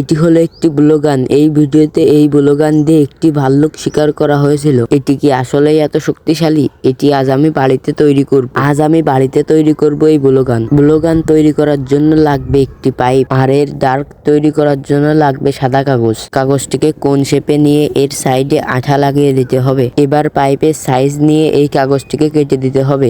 এটি হলো একটি ব্লোগান। এই ভিডিওতে এই ব্লোগান দিয়ে একটি ভাল্লুক শিকার করা হয়েছিল। এটি কি আসলেই এত শক্তিশালী? এটি আজ আমি বাড়িতে তৈরি করব। আজ আমি বাড়িতে তৈরি করব এই ব্লোগান। ব্লোগান তৈরি করার জন্য লাগবে একটি পাইপ। আর ডার্ক তৈরি করার জন্য লাগবে সাদা কাগজ। কাগজটিকে কোন শেপে নিয়ে এর সাইডে আঠা লাগিয়ে দিতে হবে। এবার পাইপের সাইজ নিয়ে এই কাগজটিকে কেটে দিতে হবে।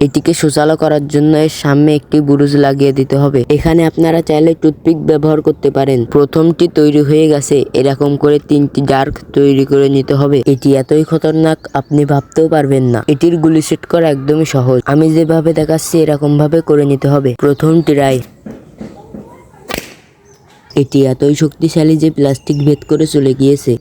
এটিকে সুচালো করার জন্য এর সামনে একটি বুরুজ লাগিয়ে দিতে হবে। এখানে আপনারা চাইলে টুথপিক ব্যবহার করতে পারেন। প্রথমটি তৈরি হয়ে গেছে। এরকম করে তিনটি ডার্ক তৈরি করে নিতে হবে। এটি এতই খতরনাক, আপনি ভাবতেও পারবেন না। এটির গুলি সেট করা একদমই সহজ। আমি যেভাবে দেখাচ্ছি এরকম ভাবে করে নিতে হবে। প্রথমটি রায়। এটি এতই শক্তিশালী যে প্লাস্টিক ভেদ করে চলে গিয়েছে।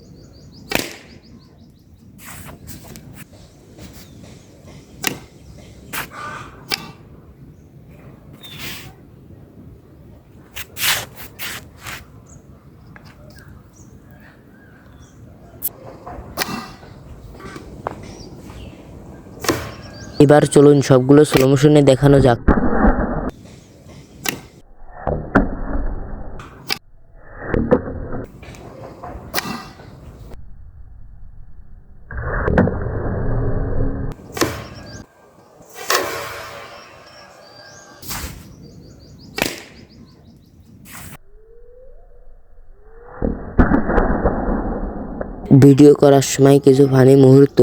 এবার চলুন সবগুলো স্লো মোশনে দেখানো যাক। ভিডিও করার সময় কিছু ফানি মুহূর্ত।